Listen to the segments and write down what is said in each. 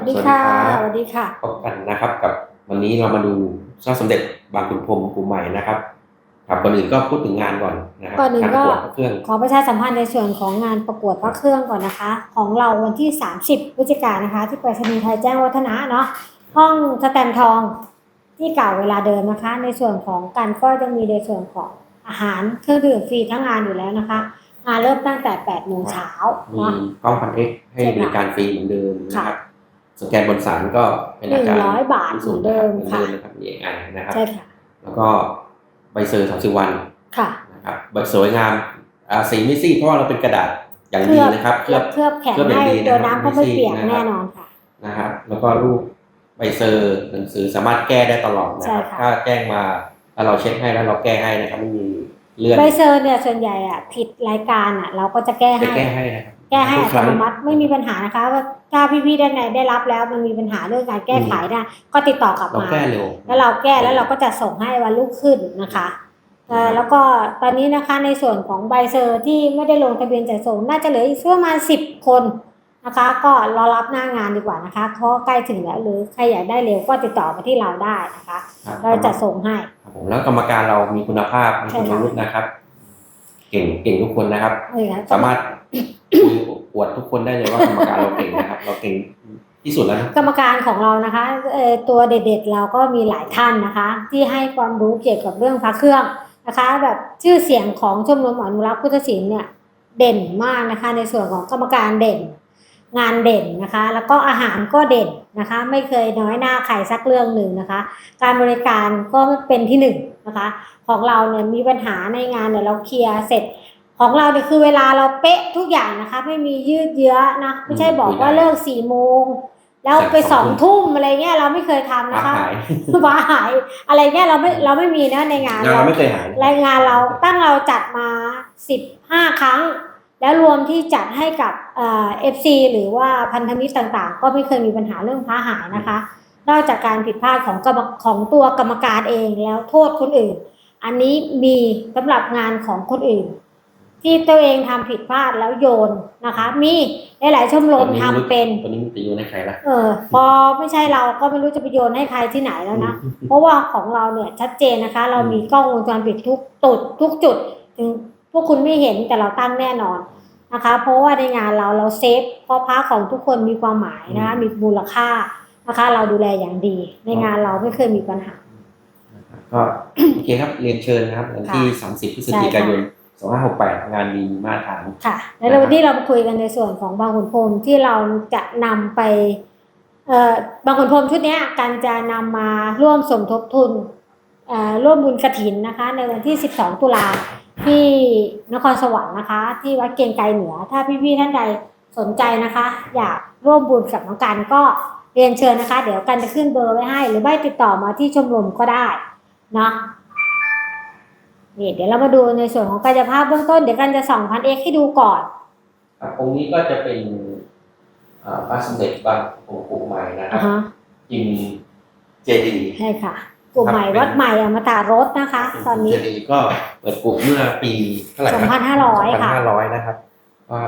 วัสดีค่ะสสวัวัสสดีดีครับค่ะพบกันนะครับกับวันนี้เรามาดูเจ้าสมเด็จบางขุนพรหมปูใหม่นะครับครับก่อนอื่นก็พูดถึงงานก่อนนะครับก่อนอื่นการประก็กวดพระเครื่องขอประชาสัมพันธ์ในส่วนของงานประกวดพระเครื่องก่อนนะคะ ของเราวันที่ 30พฤศจิกายนนะคะ ที่ไปรษณีย์ไทยแจ้งวัฒนะเนาะห้องสแตมป์ทองที่เก่าเวลาเดิมนะคะ ในส่วนของการก็จะมีในส่วนของอาหารเครื่องดื่มฟรีทั้งงานอยู่แล้วนะคะงานเริ่มตั้งแต่8โมงเช้ามีเนาะกล้องพันเอ็กให้ใช่ค่ะบริการฟรีเหมือนเดิมนะครับ สแกนบนสารก็เป็นหนึ่อางจารย์ร้อยบาทเหมือนเดิมเหมือนค่ะเดิมนะครับมีเอกไอนะครับใช่ค่ะแล้วก็ใบเซอร์สามสิบวันค่ะนะครับใบสวยงามอ่าสีไม่ซีดเพราะว่าเราเป็นกระดาษอย่างดีนะครับเคลือบเคลือบแข็งเคลือบอย่างให้ดีนะโดนน้ำก็ไม่เปียกไม่ซีดนะครับแน่นอนค่ะนะครับแล้วก็รูปใบเซอร์หนังสือสามารถแก้ได้ตลอดนะครับใช่ค่ะถ้าแจ้งมาถ้าเราเช็คให้แล้วเราแก้ให้นะครับไม่มีเลื่อนใบเซอร์เนี่ยส่วนใหญ่อะผิดรายการอะเราก็จะแก้จะให้แก้ให้นะครับ แก้ให้ทุอัครั้ตงโนมัติไม่มีปัญหานะคะว่าถ้าพี่ๆด้านในได้รับแล้วมันมีปัญหาเรื่องการแก้ไขนะก็ติดต่อกลับเรามาแก้เร็วแล้วเราแก้แล้วเราก็จะส่งให้วันรุ่งขึ้นนะคะเอ่อแล้วก็ตอนนี้นะคะในส่วนของใบเซอร์ที่ไม่ได้ลงทะเบียนจัดส่งน่าจะเหลืออีกประมาณสิบคนนะคะ ก็รอรับหน้างานดีกว่านะคะเพราะใกล้ถึงแล้วหรือใครอยากได้เร็วก็ติดต่อมาที่เราได้นะคะครับเราจะส่งให้ครับผมแล้วกรรมการเรามีคุณภาพมีใช่คุณค่ะวุฒินะครับ เก่งเก่งทุกคนนะครับเออสามารถคุย อวดทุกคนได้เลยว่ากรรมการเราเก่งนะครับ เราเก่งที่สุดแล้วนะกรรมการของเรานะคะเอ่อตัวเด็ดๆเราก็มีหลายท่านนะคะ ที่ให้ความรู้เกี่ยวกับเรื่องพระเครื่องนะคะ แบบชื่อเสียงของชมรมอนุรักษ์พุทธศิลป์เนี่ยเด่นมากนะคะ ในส่วนของกรรมการเด่น งานเด่นนะคะ แล้วก็อาหารก็เด่นนะคะ ไม่เคยน้อยหน้าใครสักเรื่องหนึ่งนะคะ การบริการก็เป็นที่หนึ่งนะคะ ของเราเนี่ยมีปัญหาในงานเนี่ยเราเคลียร์เสร็จ ของเราเนี่ยคือเวลาเราเป๊ะทุกอย่างนะคะ ไม่มียืดเยื้อนะไม่ใช่บอกว่าเลิกสี่โมงแล้วไปสองทุ่มอะไรเงี้ยเราไม่เคยทำหานะคะหายว้าหายอะไรเงี้ยเราไม่เราไม่มีนะในงานงานเราไม่เคยหายรายงานเราตั้งเราจัดมาสิบห้าครั้ง แล้วรวมที่จัดให้กับเอ่อฟซีหรือว่าพันธมิตรต่างๆ ก็ไม่เคยมีปัญหาเรื่องพระหายนะคะ นอกจากการผิดพลาดของกรรมของตัวกรรมการเองแล้วโทษคนอื่น อันนี้มีสำหรับงานของคนอื่น ที่ตัวเองทำผิดพลาดแล้วโยนนะคะ มีหลายๆชมรมทำเป็นตอนนี้มันจะอยู่ในใครละเออ พอไม่ใช่เราก็ไม่รู้จะไปโยนให้ใครที่ไหนแล้วนะเพราะว่าของเราเนี่ยชัดเจนนะคะ เรามีกล้องวงจรปิดทุกจุดทุกจุดถึงพวกคุณไม่เห็นแต่เราตั้งแน่นอนนะคะ เพราะว่าในงานเราเราเซฟเพราะพระของทุกคนมีความหมายนะคะมีมูลค่านะคะ เราดูแลอย่างดี ในงานเราไม่เคยมีปัญหาก็โอเคครับเรียนเชิญนะครับวันที่ 30พฤศจิกายน 2568งานดีมาตรฐานค่ะ แล้ววันนี้เรามาคุยกันในส่วนของบางขุนพรหมที่เราจะนำไปเอ่อบางขุนพรหมชุดเนี้ยการจะนำมาร่วมสมทบทุนเอ่อร่วมบุญกระถินนะคะ ในวันที่ 12 ตุลาที่นครสวรรค์นะคะ ที่วัดเกรียงไกรเหนือ ถ้าพี่ๆท่านใดสนใจนะคะ อยากร่วมบุญกับน้องกันก็เรียนเชิญนะคะ เดี๋ยวกันจะขึ้นเบอร์ไว้ให้ หรือไม่ติดต่อมาที่ชมรมก็ได้เนาะ นี่เดี๋ยวเรามาดูในส่วนของกายภาพเบื้องต้น เดี๋ยวกันจะส่องพันเอกให้ดูก่อนครับองค์นี้ก็จะเป็นเอ่อพระสมเด็จบางขุนพรหมใหม่นะครัอ่าบฮะพิมพ์เจดีย์ใช่ค่ะกลุ่มใหม่ครับวัดใหม่อมตะรถนะคะ ตอนนี้เจดีย์ก็เปิดกลุ่มเมื่อปีเท่าไหร่ครับ2,500ค่ะ2,500นะครับก็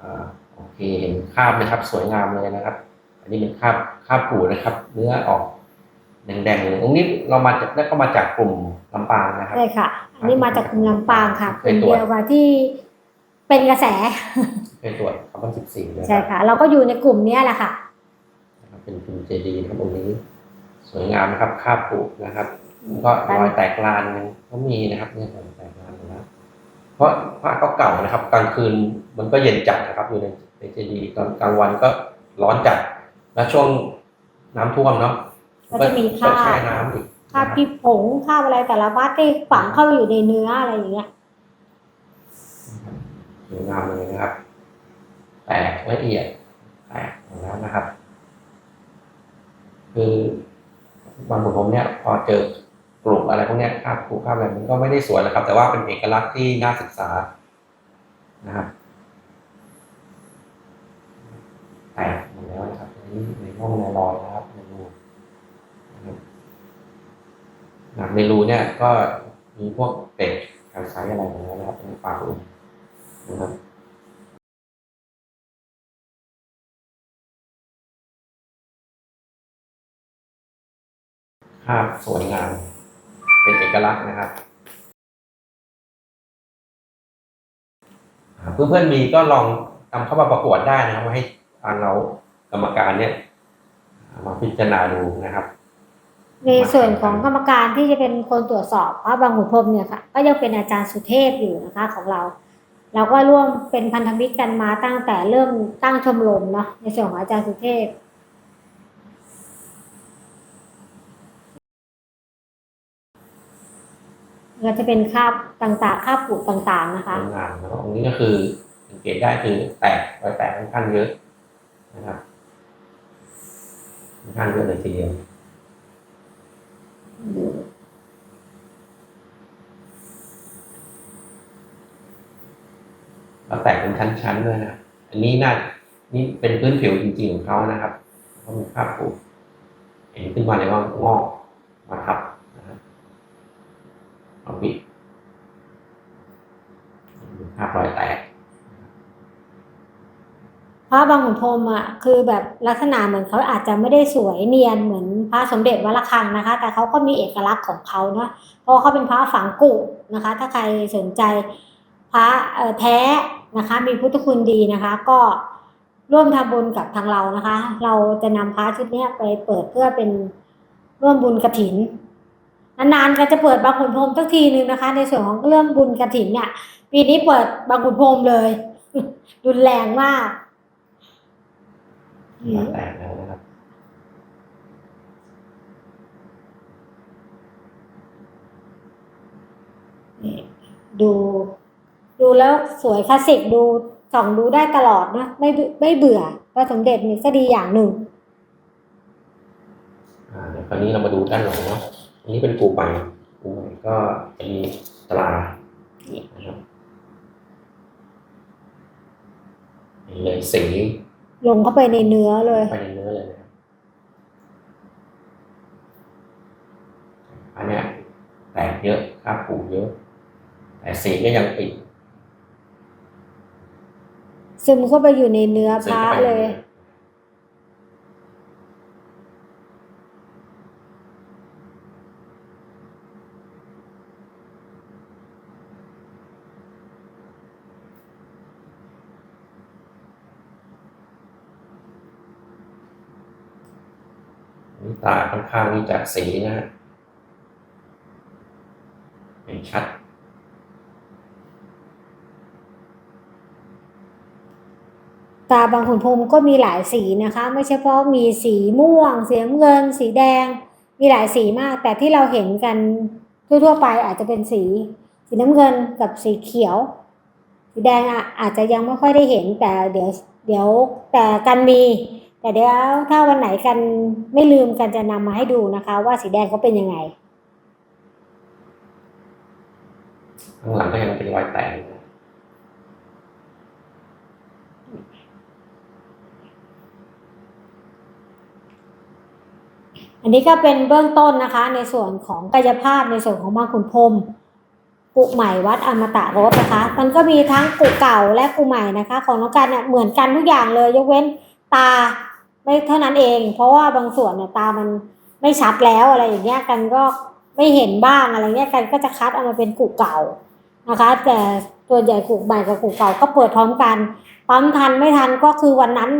อ่าโอเคเห็นคราบนะครับ สวยงามเลยนะครับ อันนี้เป็นคราบคราบปูนะครับ เนื้อออก แดงๆเลยองค์นี้เรามาจากแล้วก็มาจากกลุ่มลำปางนะครับใช่ค่ะ อันนี้มาจากกลุ่มลำปางค่ะเคกลุ่ยมตรวจเดียวกับที่เป็นกระแสเคยตรวจคาร์บอน14นะคใช่รับค่ะ เราก็อยู่ในกลุ่มเนี้ยแหละค่ะนะครับเป็นพิมพ์เจดีย์นะครับองค์นี้ สวยงามนะครับคราบปูนะครับแล้วก็รอยแตกลานยังก็มีนะครับเนี่ยรอยแตกลานนะเพราะพระก็เก่านะครับ กลางคืนมันก็เย็นจัดนะครับ อยู่ในในเจดีย์ตอนกลางวันก็ร้อนจัด แล้วช่วงน้ำท่วมเนาะ ก็จะมีคราบก็แช่น้ำอีกค่าบพี่ผงค่าบอะไรแต่ละวัดที่ฝังเข้าไปอยู่ในเนื้ออะไรอย่างเงี้ยสวยงามเลยนะครับ แตกละเอียดแตกหมดแล้วนะครับ คือบางคนผมเนี่ยพอเจอกลุ่มอะไรพวกเนี้ยคาบครูคาบอะไรมันก็ไม่ได้สวยนะครับ แต่ว่าเป็นเอกลักษณ์ที่น่าศึกษานะครับแตกหมดแล้วนะครับในในห้องในรอยนะครับในรูนะครับ นะในรูเนี่ยก็มีพวกเตะการใช้อะไรอย่างเงี้ยนะครับในปากนะครับภาพสวยงามเป็นเอกลักษณ์นะครับเพื่อนๆมีก็ลองนำเข้ามาประกวดได้นะครับให้ทางเรากรรมการเนี่ยมาพิจารณาดูนะครับ ในส่วนของกรรมการที่จะเป็นคนตรวจสอบพระบางขุนพรมเนี่ยค่ะก็ยังเป็นอาจารย์สุเทพอยู่นะคะของเรา เราก็ร่วมเป็นพันธมิตรกันมาตั้งแต่เริ่มตั้งชมรมเนาะในส่วนของอาจารย์สุเทพก็จะเป็นคาบต่างๆคาบปูต่างๆนะคะสวยงามแล้วตรงนี้ก็คือสังเกตได้คือแตกรอยแตกค่อนข้างเยอะนะครับค่อนข้างเยอะเลยทีเดียว แล้วแตกเป็นชั้นๆด้วยนะอันนี้น่านี่เป็นพื้นผิวจริงๆของเขานะครับเขามีภาพปูเห็นขึ้นมาเลยว่างอกมาทับนะครับเอาบิดภาพรอยแตกพระบางขุนพรมอะคือแบบลักษณะเหมือนเขาอาจจะไม่ได้สวยเนียนเหมือนพระสมเด็จวัดระฆังนะคะ แต่เขาก็มีเอกลักษณ์ของเขาเนาะเพราะเขาเป็นพระฝังกุนะคะ ถ้าใครสนใจ พระเอ่อแท้นะคะ มีพุทธคุณดีนะคะ ก็ร่วมทำบุญกับทางเรานะคะ เราจะนำพระชุดเนี้ยไปเปิดเพื่อเป็นร่วมบุญกระถินนานๆก็จะเปิดบางขุนพรหมสักทีนึงนะคะ ในส่วนของเรื่องบุญกระถินเนี่ยปีนี้เปิดบางขุนพรหมเลยรุนแรงมากรอยแตกแล้วนะครับนี่ดู ดูแล้วสวยคลาสสิกดูส่องดูได้ตลอดนะไม่เบื่อไม่เบื่อพระสมเด็จนี่ก็ดีอย่างหนึ่งอ่าเดี๋ยวคราวนี้เรามาดูด้านหลังเนาะอันนี้เป็นปูใหม่ปูใหม่ก็จะมีตรานะครับเห็นเลยสีลงเข้าไปในเนื้อเลยไปในเนื้อเลยนะครับอันเนี้ยแตกเยอะคราบปูเยอะ แต่สีก็ยังปิด ซึมเข้าไปอยู่ในเนื้อพซึมระข้าไปในเลยนื้อนี่ตาค่อนข้างที่จะสีนะฮะเห็นชัด ตาบางขุนพรมก็มีหลายสีนะคะ ไม่ใช่เพราะมีสีม่วง สีน้ำเงิน สีแดง มีหลายสีมาก แต่ที่เราเห็นกันทั่วๆไปอาจจะเป็นสี สีน้ำเงินกับสีเขียว สีแดงอะอาจจะยังไม่ค่อยได้เห็นแต่เดี๋ยวเดี๋ยวแต่กันมี แต่เดี๋ยวถ้าวันไหนกันไม่ลืมกันจะนำมาให้ดูนะคะ ว่าสีแดงเขาเป็นยังไงข้างหลังก็ยังเป็นรอยแตก อันนี้ก็เป็นเบื้องต้นนะคะ ในส่วนของกายภาพในส่วนของบางขุนพรมกุใหม่วัดอมตะรสนะคะ มันก็มีทั้งกุเก่าและกุใหม่นะคะ ของน้องกันเนี่ยเหมือนกันทุกอย่างเลย ยกเว้นตาไม่เท่านั้นเอง เพราะว่าบางส่วนเนี่ยตามันไม่ชัดแล้วอะไรอย่างเงี้ยกันก็ไม่เห็นบ้างอะไรเงี้ยกันก็จะคัดเอามาเป็นกุเก่านะคะ แต่ส่วนใหญ่กุใหม่กับกุเก่าก็เปิดพร้อมกัน ปั๊มทันไม่ทันก็คือวันนั้น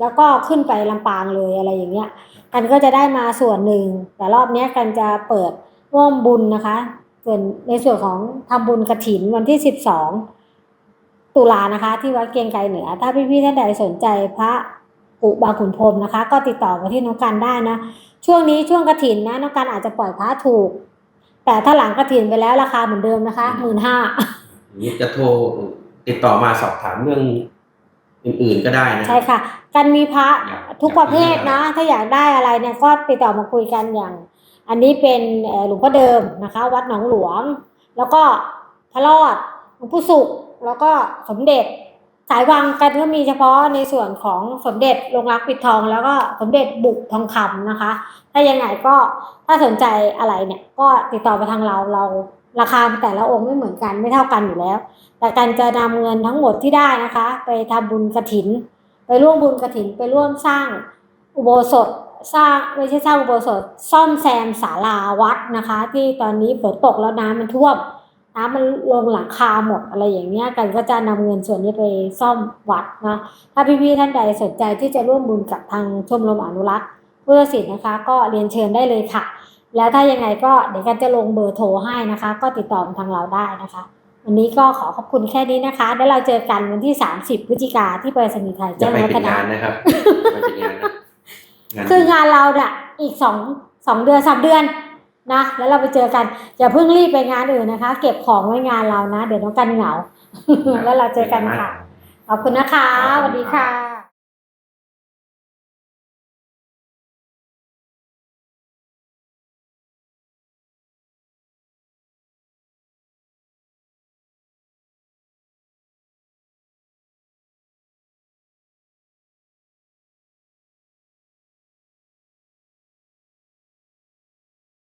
แล้วก็ขึ้นไปลำปางเลยอะไรอย่างเงี้ย กันก็จะได้มาส่วนหนึ่ง แต่รอบนี้กันจะเปิดร่วมบุญนะคะ ส่วนในส่วนของทำบุญกระถินวันที่สิบสองตุลานะคะ ที่วัดเกียงไกรเหนือ ถ้าพี่ๆท่านใดสนใจพระปุบาขุนพรมนะคะ ก็ติดต่อมาที่น้องกันได้นะ ช่วงนี้ช่วงกระถินนะน้องกันอาจจะปล่อยพระถูก แต่ถ้าหลังกระถินไปแล้วราคาเหมือนเดิมนะคะหมื่นห้านี่จะโทรติดต่อมาสอบถามเรื่อง อื่นๆก็ได้นะ ใช่ค่ะกันมีพระอยากทุกประเภทนะ ถ้าอยากได้อะไรเนี่ยก็ติดต่อมาคุยกันอย่าง อันนี้เป็นเอ่อหลวงพ่อเดิมนะคะ วัดหนองหลวง แล้วก็พระรอดหลวงปู่สุข แล้วก็สมเด็จ สายวังกันก็มีเฉพาะในส่วนของสมเด็จลงรักปิดทอง แล้วก็สมเด็จบุกทองคำนะคะ ถ้ายังไงก็ถ้าสนใจอะไรเนี่ยก็ติดต่อไปทางเราเรา ราคาแต่ละองค์ไม่เหมือนกันไม่เท่ากันอยู่แล้ว แต่การจะนำเงินทั้งหมดที่ได้นะคะ ไปทำบุญกระถิน ไปร่วมบุญกระถินไปร่วมสร้างอุโบสถสร้างไม่ใช่สร้างอุโบสถซ่อมแซมศาลาวัดนะคะ ที่ตอนนี้ฝนตกแล้วน้ำมันท่วมน้ำมันลงหลังคาหมดอะไรอย่างเงี้ยกันก็จะนำเงินส่วนนี้ไปซ่อมวัดนะถ้าพี่ๆท่านใดสนใจที่จะร่วมบุญกับทางชมรมอนุรักษ์เพุทธศิลป์นะคะ ก็เรียนเชิญได้เลยค่ะ แล้วถ้ายังไงก็เดี๋ยวกันจะลงเบอร์โทรให้นะคะ ก็ติดต่อมาทางเราได้นะคะ วันนี้ก็ขอขอบคุณแค่นี้นะคะ แล้วเราเจอกันวันที่ 30พฤศจิกาที่ไปรษณีย์ไทยจะแจ้งไปวัปิฒดนะงานนะครับไปปิดงานนะงานคืองานเราเนี่ยอีกสองสองเดือนสามเดือนนะแล้วเราไปเจอกันอย่าเพิ่งรีบไปงานอื่นนะคะ เก็บของไว้งานเรานะ เดี๋ยวน้องกันเหงา แล้วเราเจอกันค่ะ ขอบคุณนะคะสวัสดีค่ะ